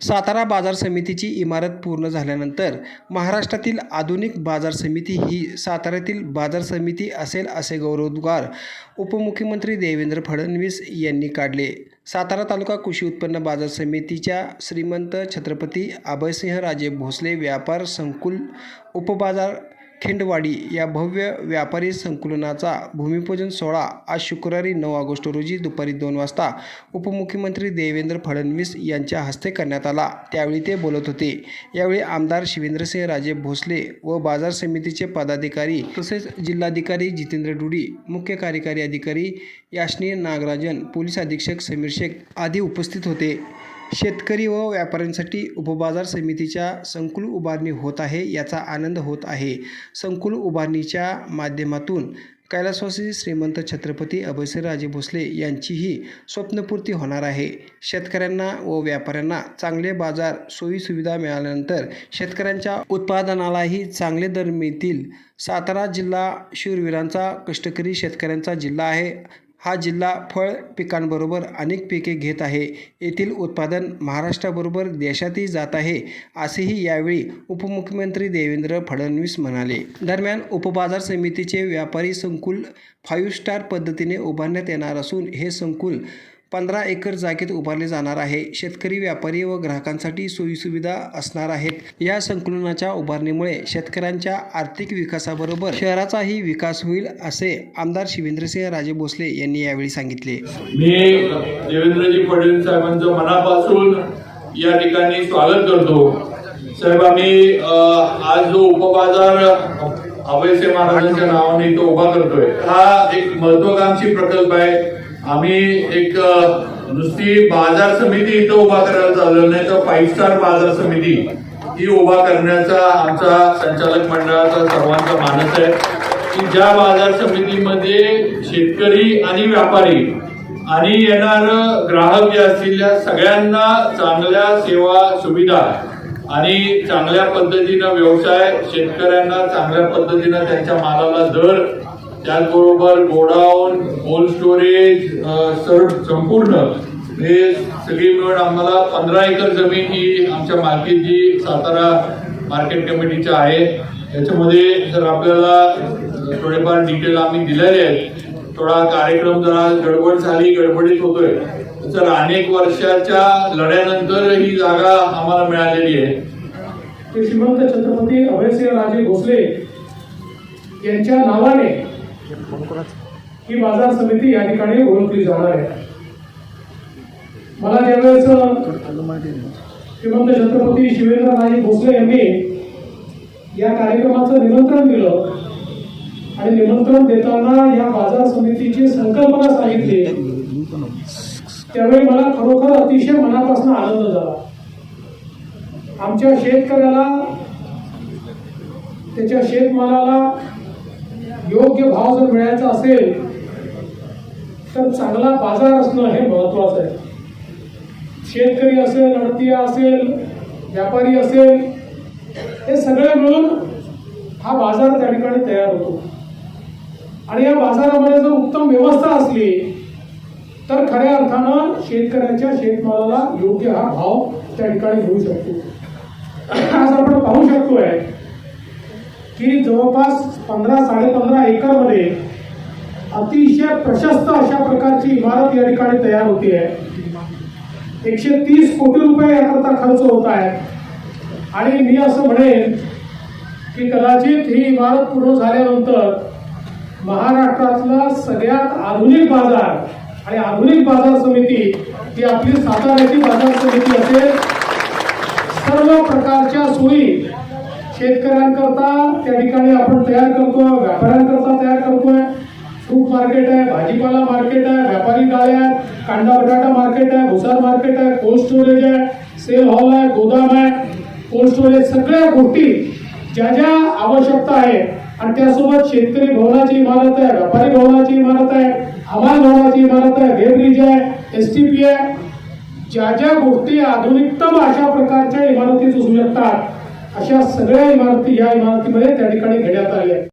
सातारा बाजार समितीची इमारत पूर्ण झाल्यानंतर महाराष्ट्रातील आधुनिक बाजार समिती ही साताऱ्यातील बाजार समिती असेल असे गौरवोद्गार उपमुख्यमंत्री देवेंद्र फडणवीस यांनी काढले. सातारा तालुका कृषी उत्पन्न बाजार समितीच्या श्रीमंत छत्रपती अभयसिंह राजे भोसले व्यापार संकुल उपबाजार खिंडवाडी या भव्य व्यापारी संकुलनाचा भूमिपूजन सोहळा आज शुक्रवारी नऊ ऑगस्ट रोजी दुपारी दोन वाजता उपमुख्यमंत्री देवेंद्र फडणवीस यांच्या हस्ते करण्यात आला. त्यावेळी ते बोलत होते. यावेळी आमदार शिवेंद्रसिंह राजे भोसले व बाजार समितीचे पदाधिकारी तसेच जिल्हाधिकारी जितेंद्र डुडी मुख्य कार्यकारी अधिकारी याशनी नागराजन पोलीस अधीक्षक समीर शेख आदी उपस्थित होते. शेतकरी व व्यापाऱ्यांसाठी उपबाजार समितीच्या संकुल उभारणी होत आहे याचा आनंद होत आहे. संकुल उभारणीच्या माध्यमातून कैलासवासी श्रीमंत छत्रपती अभयसिंहराजे भोसले यांचीही स्वप्नपूर्ती होणार आहे. शेतकऱ्यांना व व्यापाऱ्यांना चांगले बाजार सोयीसुविधा मिळाल्यानंतर शेतकऱ्यांच्या उत्पादनालाही चांगले दर मिळतील. सातारा जिल्हा शूरवीरांचा कष्टकरी शेतकऱ्यांचा जिल्हा आहे. हा जिल्हा फळ पिकांबरोबर अनेक पिके घेत आहे. येथील उत्पादन महाराष्ट्राबरोबर देशातही जात आहे असेही यावेळी उपमुख्यमंत्री देवेंद्र फडणवीस म्हणाले. दरम्यान उपबाजार समितीचे व्यापारी संकुल फाईव्ह स्टार पद्धतीने उभारण्यात येणार असून हे संकुल पंधरा एकर जागेत उभारले जाणार आहे. शेतकरी व्यापारी व ग्राहकांसाठी सोयीसुविधा असणार आहेत. या संकुलनाच्या उभारणीमुळे शेतकऱ्यांच्या आर्थिक विकासाबरोबर शहराचाही विकास होईल असे आमदार शिवेंद्रसिंह राजे भोसले यांनी यावेळी सांगितले. मी देवेंद्रजी फडणवीस साहेबांचं मनापासून या ठिकाणी स्वागत करतो. साहेब आम्ही आज जो उपबाजार अभयसे महाराजांच्या नावाने तो उभा करतोय हा एक महत्वाकांक्षी प्रकल्प आहे. आम्ही एक नुसती बाजार समिती इथं उभा करायला चाललो नाही तर फाईव्ह स्टार बाजार समिती ही उभा करण्याचा आमचा संचालक मंडळाचा सर्वांचा मानस आहे की ज्या बाजार समितीमध्ये शेतकरी आणि व्यापारी आणि येणार ग्राहक जे असतील या सगळ्यांना चांगल्या सेवा सुविधा आणि चांगल्या पद्धतीनं व्यवसाय शेतकऱ्यांना चांगल्या पद्धतीनं त्यांच्या मालाला दर त्याचबरोबर गोडाऊन कोल्ड स्टोरेज सर्व संपूर्ण. हे सगळी मिळून आम्हाला पंधरा एकर जमीन ही आमच्या मार्केटची सातारा मार्केट कमिटीच्या आहे. याच्यामध्ये जर आपल्याला थोडेफार डिटेल आम्ही दिलेले आहेत थोडा कार्यक्रम जरा गडबड झाली गडबडीत होतोय तर अनेक वर्षाच्या लढ्यानंतर ही जागा आम्हाला मिळालेली आहे. ते श्रीमंत छत्रपती अभयसिंह राजे भोसले यांच्या नावाने ही बाजार समिती या ठिकाणी ओळखली जाणार आहे. मला ज्यावेळेस श्रीमंत छत्रपती शिवेंद्र राजे भोसले यांनी या कार्यक्रमाचं निमंत्रण दिलं. आणि निमंत्रण देताना या बाजार समितीची संकल्पना सांगितली. त्यावेळी मला खरोखर अतिशय मनापासून आनंद झाला. आमच्या शेतकऱ्याला त्याच्या शेतमालाला योग्य भाव जर मिळायचा असेल तर चांगला बाजार असणं हे महत्वाचं आहे. शेतकरी असेल अडतीया असेल व्यापारी असेल हे सगळे मिळून हा बाजार त्या ठिकाणी तयार होतो. आणि या बाजारामध्ये जर उत्तम व्यवस्था असली तर खऱ्या अर्थानं शेतकऱ्याच्या शेतमालाला योग्य हा भाव त्या ठिकाणी मिळू शकतो. आज आपण पाहू शकतोय की जवळपास पंधरा साडे एकरमध्ये अतिशय प्रशस्त अशा प्रकारची इमारत या ठिकाणी तयार होती आहे एकशे तीस कोटी रुपये याकरता खर्च होत आहे. आणि मी असं म्हणेन की कदाचित ही इमारत पूर्ण झाल्यानंतर महाराष्ट्रातला सगळ्यात आधुनिक बाजार आणि आधुनिक बाजार समिती ही आपली साताऱ्याची बाजार समिती असेल. सर्व प्रकारच्या सोयी शेतकऱ्यांकरता त्या ठिकाणी आपण तयार करतोय व्यापाऱ्यांकरता तयार करतोय. फ्रूट मार्केट आहे भाजीपाला मार्केट आहे व्यापारी गाळे आहेत कांदा बटाटा मार्केट आहे भुसार मार्केट आहे कोल्ड स्टोरेज आहे सेल हॉल आहे गोदाम आहे. कोल्ड स्टोरेज सगळ्या गोष्टी ज्या ज्या आवश्यकता आहे. आणि त्यासोबत शेतकरी भवनाची इमारत आहे व्यापारी भवनाची इमारत आहे हवाल भवनाची इमारत आहे वेब्रिज आहे एस टी पी आहे. ज्या ज्या गोष्टी आधुनिकतम अशा प्रकारच्या इमारती सुचू शकतात अशा सगळ्या इमारती या इमारतीमध्ये त्या ठिकाणी घेण्यात आल्या. आहेत